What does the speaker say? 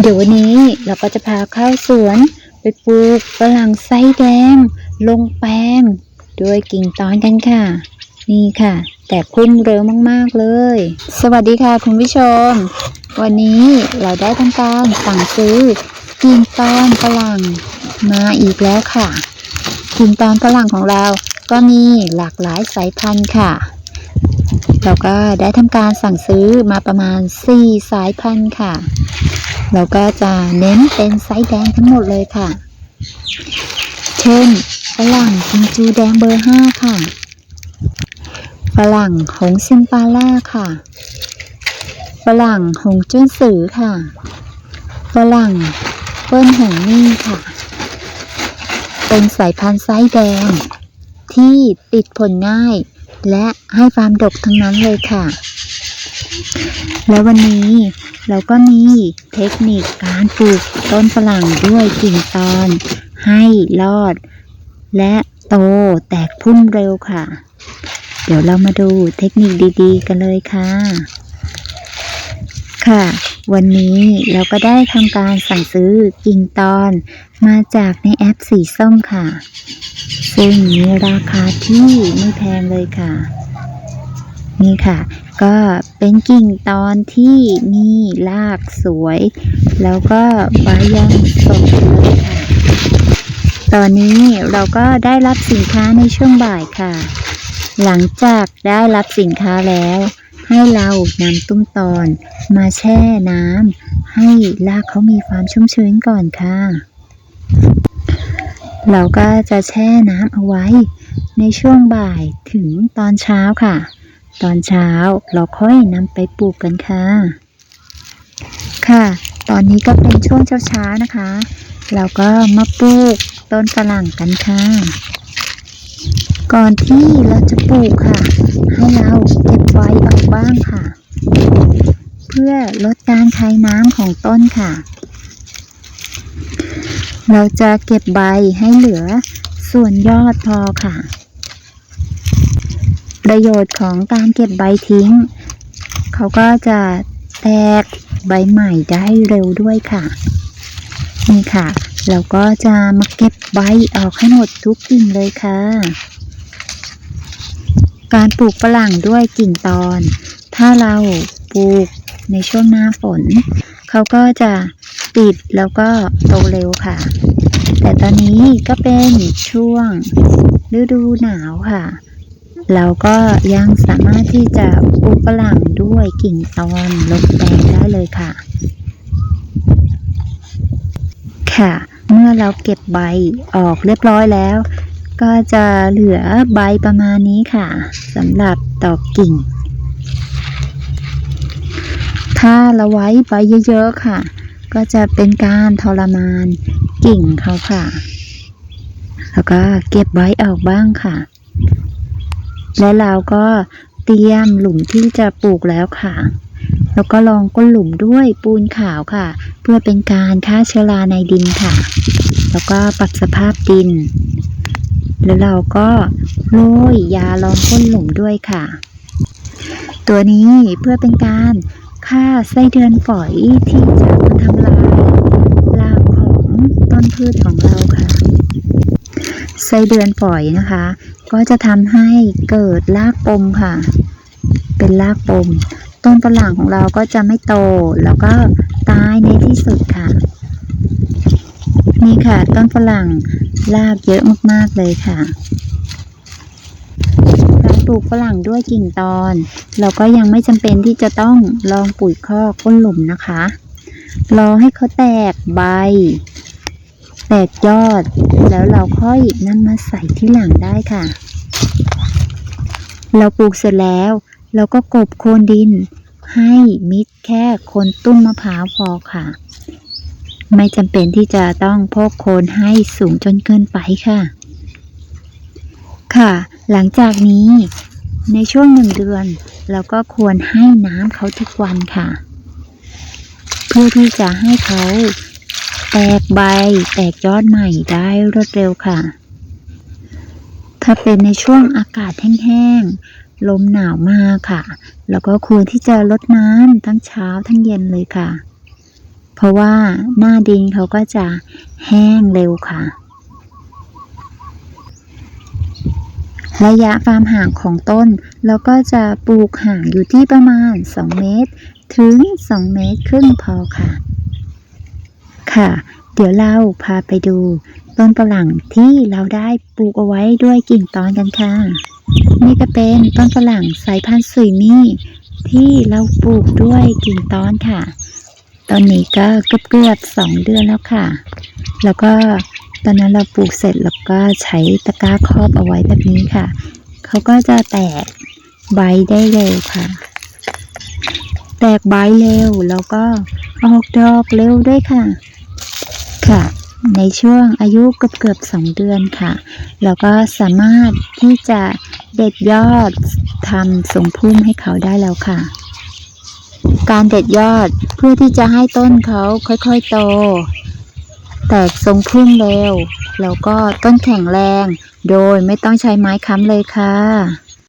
เดี๋ยววันนี้เราก็จะพาเข้าสวน ไปปลูกฝรั่งไส้แดง ลงแปลงด้วยกิ่งตอนกันค่ะ นี่ค่ะ แต่พุ่มเร็วมากๆเลย สวัสดีค่ะคุณผู้ชม วันนี้เราได้ทำการสั่งซื้อกิ่งตอนฝรั่งมาอีกแล้วค่ะ กิ่งตอนฝรั่งของเราก็มีหลากหลายสายพันธุ์ค่ะเราก็ได้ทำการสั่งซื้อมาประมาณ 4 สายพันธุ์ค่ะ เราก็จะเน้นเป็นไซส์แดงทั้งหมดเลยค่ะ เช่นฝรั่งกิมจูแดงเบอร์5ค่ะ ฝรั่งหงซิมปาล่าค่ะ ฝรั่งหงจุ้นสือค่ะ ฝรั่งเปิ้ลหงนี่ค่ะ เป็นสายพันธุ์ไซส์แดง ที่ติดผลง่าย และให้ฟาร์มดกทั้งนั้นเลยค่ะ แล้ววันนี้เราก็มีเทคนิคการปลูกต้นฝรั่งด้วยกิ่งตอนให้รอด และโตแตกพุ่มเร็วค่ะ เดี๋ยวเรามาดูเทคนิคดีๆ กันเลยค่ะ ค่ะ วันนี้เราก็ได้ทำการสั่งซื้อกิ่งตอนมาจากในแอปสีส้มค่ะ ซึ่งมีราคาที่ไม่แพงเลยค่ะ นี่ค่ะ ก็เป็นกิ่งตอนที่มีรากสวย แล้วก็ใบยังสดเลยค่ะ ตอนนี้เราก็ได้รับสินค้าในช่วงบ่ายค่ะ หลังจากได้รับสินค้าแล้ว ให้เรานำตุ้มตอนมาแช่น้ำให้รากเขามีความชุ่มชื้นก่อนค่ะ เราก็จะแช่น้ำเอาไว้ในช่วงบ่ายถึงตอนเช้าค่ะ ตอนเช้าเราค่อยนำไปปลูกกันค่ะ ค่ะ ตอนนี้ก็เป็นช่วงเช้าๆนะคะ เราก็มาปลูกต้นฝรั่งกันค่ะ ก่อนที่เราจะปลูกค่ะ ให้เราเก็บใบออกบ้างค่ะ เพื่อลดการคายน้ำของต้นค่ะ เราจะเก็บใบให้เหลือส่วนยอดพอค่ะ ประโยชน์ของการเก็บใบทิ้ง เขาก็จะแตกใบใหม่ได้เร็วด้วยค่ะ นี่ค่ะ เราก็จะมาเก็บใบออกให้หมดทุกกิ่งเลยค่ะ การปลูกฝรั่งด้วยกิ่งตอน ถ้าเราปลูกในช่วงหน้าฝน เขาก็จะติดแล้วก็โตเร็วค่ะ แต่ตอนนี้ก็เป็นช่วงฤดูหนาวค่ะ เราก็ยังสามารถที่จะปลูกฝรั่งด้วยกิ่งตอนลงแปงได้เลยค่ะ ค่ะ เมื่อเราเก็บใบออกเรียบร้อยแล้ว ก็จะเหลือใบประมาณนี้ค่ะสำหรับตอกกิ่ง ถ้าเราไว้ใบเยอะๆค่ะ ก็จะเป็นการทรมานกิ่งเขาค่ะ แล้วก็เก็บไว้ออกบ้างค่ะ และเราก็เตรียมหลุมที่จะปลูกแล้วค่ะ แล้วก็ลองก้นหลุมด้วยปูนขาวค่ะ เพื่อเป็นการฆ่าเชื้อราในดินค่ะ แล้วก็ปรับสภาพดิน แล้วเราก็โรยยาลองก้นหลุมด้วยค่ะ ตัวนี้เพื่อเป็นการฆ่าไส้เดือนฝอยที่จะมาทำลายรากของต้นพืชของเราค่ะไส้เดือนฝอยนะคะ ก็จะทำให้เกิดรากปมค่ะ เป็นรากปม ต้นฝรั่งของเราก็จะไม่โต แล้วก็ตายในที่สุดค่ะ นี่ค่ะ ต้นฝรั่งรากเยอะมากๆเลยค่ะการปลูกฝรั่งด้วยกิ่งตอน เราก็ยังไม่จำเป็นที่จะต้องลองปุ๋ยคอกก้นหลุมนะคะ รอให้เขาแตกใบแตกยอด แล้วเราค่อยนำมาใส่ที่หลังได้ค่ะ เราปลูกเสร็จแล้วเราก็กบโคนดิน ให้มิดแค่โคนตุ้มมะพร้าวพอค่ะ ไม่จำเป็นที่จะต้องพกโคนให้สูงจนเกินไปค่ะ ค่ะ หลังจากนี้ในช่วงหนึ่งเดือนเราก็ควรให้น้ำเขาทุกวันค่ะ เพื่อที่จะให้เขาแตกใบแตกยอดใหม่ได้รวดเร็วค่ะ ถ้าเป็นในช่วงอากาศแห้งๆ ลมหนาวมากค่ะ แล้วก็ควรที่จะลดน้ำทั้งเช้าทั้งเย็นเลยค่ะ เพราะว่าหน้าดินเขาก็จะแห้งเร็วค่ะ ระยะความห่างของต้นเราก็จะปลูกห่างอยู่ที่ประมาณ 2 เมตร ถึง 2 เมตรครึ่งพอค่ะ ค่ะ เดี๋ยวเราพาไปดู ต้นฝรั่งที่เราได้ปลูกเอาไว้ด้วยกิ่งตอนกันค่ะ นี่ก็เป็นต้นฝรั่งสายพันธุ์สุยมี่ที่เราปลูกด้วยกิ่งตอนค่ะ ตอนนี้ก็เกือบเกือบสองเดือนแล้วค่ะ แล้วก็ตอนนั้นเราปลูกเสร็จแล้วก็ใช้ตะกร้าครอบเอาไว้แบบนี้ค่ะ เขาก็จะแตกใบได้เร็วค่ะ แตกใบเร็วแล้วก็ออกดอกเร็วด้วยค่ะ ค่ะ ในช่วงอายุเกือบเกือบสองเดือนค่ะแล้วก็สามารถที่จะเด็ดยอดทำทรงพุ่มให้เขาได้แล้วค่ะ การเด็ดยอดเพื่อที่จะให้ต้นเขาค่อยๆโต แตกทรงพุ่มเร็ว แล้วก็ต้นแข็งแรง โดยไม่ต้องใช้ไม้ค้ำเลยค่ะ